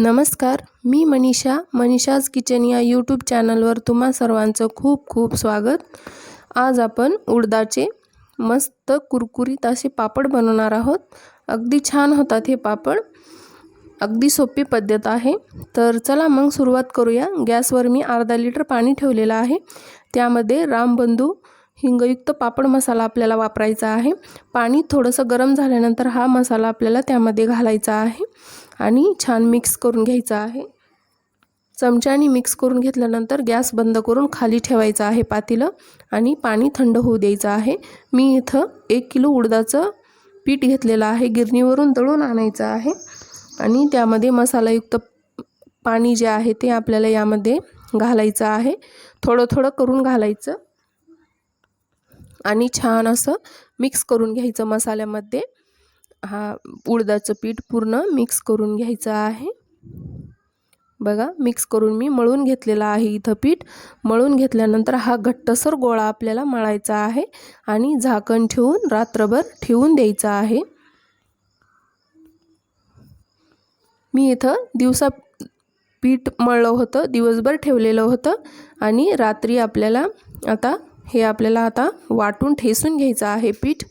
नमस्कार मी मनीषा मनीषाज किचन या यूट्यूब चॅनलवर तुम्हा सर्वांचं खूप खूप स्वागत. आज आपण उडदाचे मस्त कुरकुरीत असे पापड बनवणार आहोत. अगदी छान होतात हे पापड. अगदी सोपी पद्धत आहे. तर चला मग सुरुवात करूया. गॅसवर मी अर्धा लिटर पाणी ठेवलेलं आहे. त्यामध्ये रामबंधू हिंगयुक्त पापड मसाला आपल्याला वापरायचा आहे. पाणी थोडंसं गरम झाल्यानंतर हा मसाला आपल्याला त्यामध्ये घालायचा आहे आणि छान मिक्स करून घ्यायचा आहे. चमच्याने मिक्स करून घेतल्यानंतर गॅस बंद करून खाली ठेवायचं आहे पातीलं आणि पाणी थंड होऊ द्यायचं आहे. मी इथं एक किलो उडदाचं पीठ घेतलेलं आहे. गिरणीवरून दळून आणायचं आहे आणि त्यामध्ये मसालायुक्त पाणी जे आहे ते आपल्याला यामध्ये घालायचं आहे. थोडं थोडं करून घालायचं. आणि छान असं मिक्स करून घ्यायचं मसाल्यामध्ये. हा उडदाचं पीठ पूर्ण मिक्स करून घ्यायचं आहे. बघा मिक्स करून मी मळून घेतलेला आहे इथं पीठ. मळून घेतल्यानंतर हा घट्टसर गोळा आपल्याला मळायचा आहे आणि झाकण ठेवून रात्रभर ठेवून द्यायचा आहे. मी इथं दिवसा पीठ मळलं होतं दिवसभर ठेवलेलं होतं आणि रात्री आपल्याला आता हे आपल्याला आता वाटून ठेसून घ्यायचं आहे पीठ.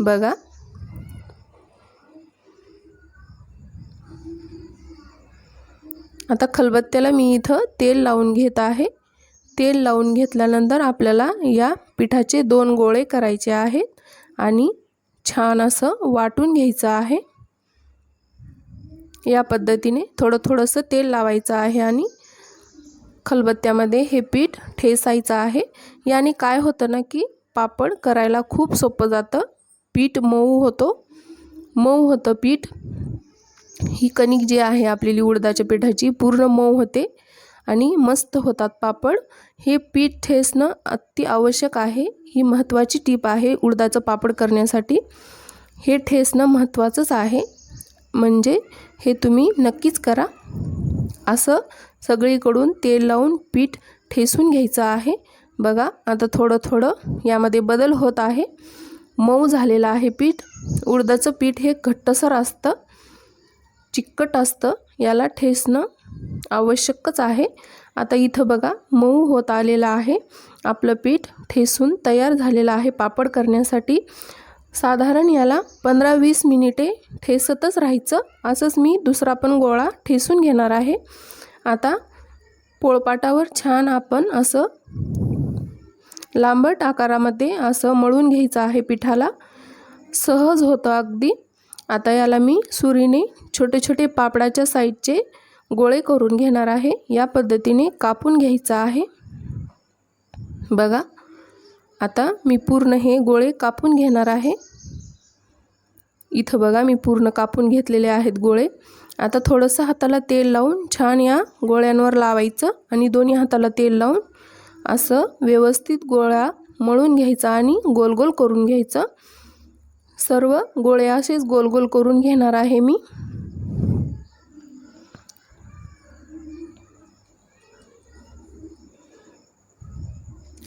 बघा. आता खलबत्त्याला मी इथं तेल लावून घेत आहे. तेल लावून घेतल्यानंतर आपल्याला या पिठाचे दोन गोळे करायचे आहेत आणि छान असं वाटून घ्यायचं आहे. या पद्धतीने थोडं थोडंसं तेल लावायचं आहे आणि खलबत्त्यामध्ये हे पीठ ठेसायचं आहे. याने काय होतं ना की पापड करायला खूप सोपं जातं. पीठ मऊ होतो. मऊ होतं पीठ. ही कणिक जी आहे आपली उडदाच्या पिठाची पूर्ण मऊ होते आणि मस्त होतात पापड. हे पीठ ठेसणं अति आवश्यक आहे. ही महत्त्वाची टीप आहे उडदाचं पापड करण्यासाठी. हे ठेसणं महत्त्वाचंच आहे. म्हणजे हे तुम्ही नक्कीच करा. असं सगळीकडून तेल लावून पीठ ठेसून घ्यायचं आहे. बघा आता थोडं थोडं यामध्ये बदल होत आहे. मऊ झालेलं आहे पीठ. उडदाचं पीठ हे घट्टसर असतं. चिकट असतं. याला ठेसणं आवश्यकच आहे. आता इथं बघा मऊ होत आलेलं आहे. आपलं पीठ ठेसून तयार झालेलं आहे पापड करण्यासाठी. साधारण याला पंधरा वीस मिनिटे ठेसतच राहायचं. असंच मी दुसरा पण गोळा ठेसून घेणार आहे. आता पोळपाटावर छान आपण असं लांबट आकारामध्ये असं मळून घ्यायचं आहे पिठाला. सहज होतं अगदी. आता याला मी सुरीने छोटे छोटे पापडाच्या साईडचे गोळे करून घेणार आहे. या पद्धतीने कापून घ्यायचं आहे. बघा. आता मी पूर्ण हे गोळे कापून घेणार आहे. इथं बघा मी पूर्ण कापून घेतलेले आहेत गोळे. आता थोडंसं हाताला तेल लावून छान या गोळ्यांवर लावायचं आणि दोन्ही हाताला तेल लावून असं व्यवस्थित गोळा मळून घ्यायचा आणि गोल गोल करून घ्यायचं. सर्व गोळे असेच गोल गोल करून घेणार आहे मी.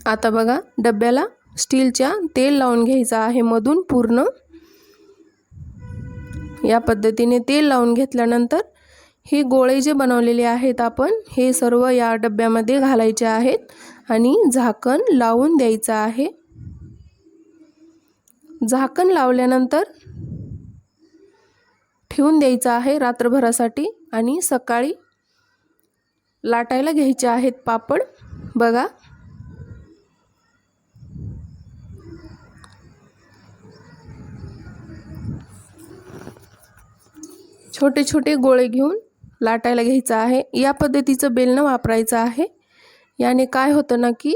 आता बघा डब्याला स्टीलच्या तेल लावून घ्यायचं आहे मधून पूर्ण. या पद्धतीने तेल लावून घेतल्यानंतर हे गोळे जे बनवलेले आहेत आपण हे सर्व या डब्यामध्ये घालायचे आहेत आणि झाकण लावून द्यायचं आहे. झाकण लावल्यानंतर ठेवून द्यायचं आहे रात्रभरासाठी आणि सकाळी लाटायला घ्यायचे आहेत पापड. बघा छोटे छोटे गोळे घेऊन लाटायला घ्यायचं आहे. या पद्धतीचं बेलणं वापरायचं आहे. याने काय होतं ना की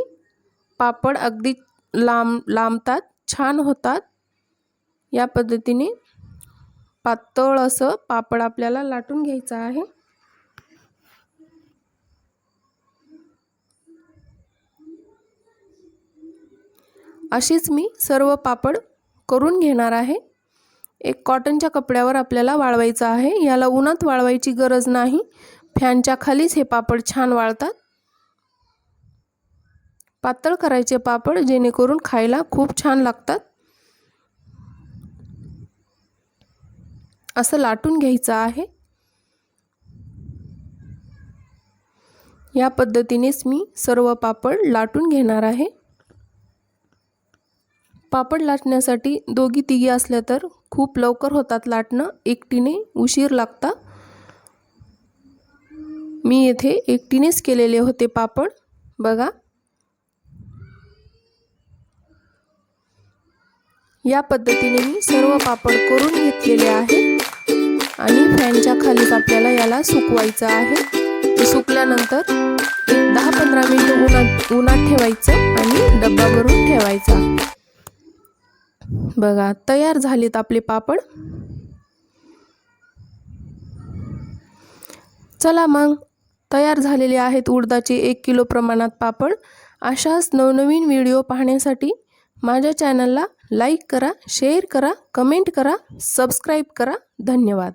पापड अगदी लांब लांबतात छान होतात. या पद्धतीने पातळ असं पापड आपल्याला लाटून घ्यायचं आहे. अशीच मी सर्व पापड करून घेणार आहे. एक कॉटनच्या कपड्यावर आपल्याला वाळवायचं आहे. याला उन्हात वाळवायची गरज नाही. फॅनच्या खालीच हे पापड छान वाळतात. पातळ करायचे पापड जेणेकरून खायला खूप छान लागतात. असं लाटून घ्यायचं आहे. या पद्धतीनेच मी सर्व पापड लाटून घेणार आहे. पापड लाटण्यासाठी दोघी तिघी असल्या तर खूप लवकर होतात लाटणं. एकटीने उशीर लागता. मी येथे एकटीनेच केलेले होते पापड. बघा. या पद्धतीने मी सर्व पापड करून घेतलेले आहे आणि फॅनच्या खालीच आपल्याला याला सुकवायचं आहे. सुकल्यानंतर दहा पंधरा मिनिटं उन्हात उन्हात ठेवायचं आणि डब्बा भरून ठेवायचा. बघा तयार झालेत आपले पापड. चला मग तयार झालेले आहेत उडदाचे एक किलो प्रमाणात पापड. अशाच नवनवीन व्हिडिओ पाहण्यासाठी माझ्या चॅनलला लाईक करा शेअर करा कमेंट करा सबस्क्राईब करा. धन्यवाद.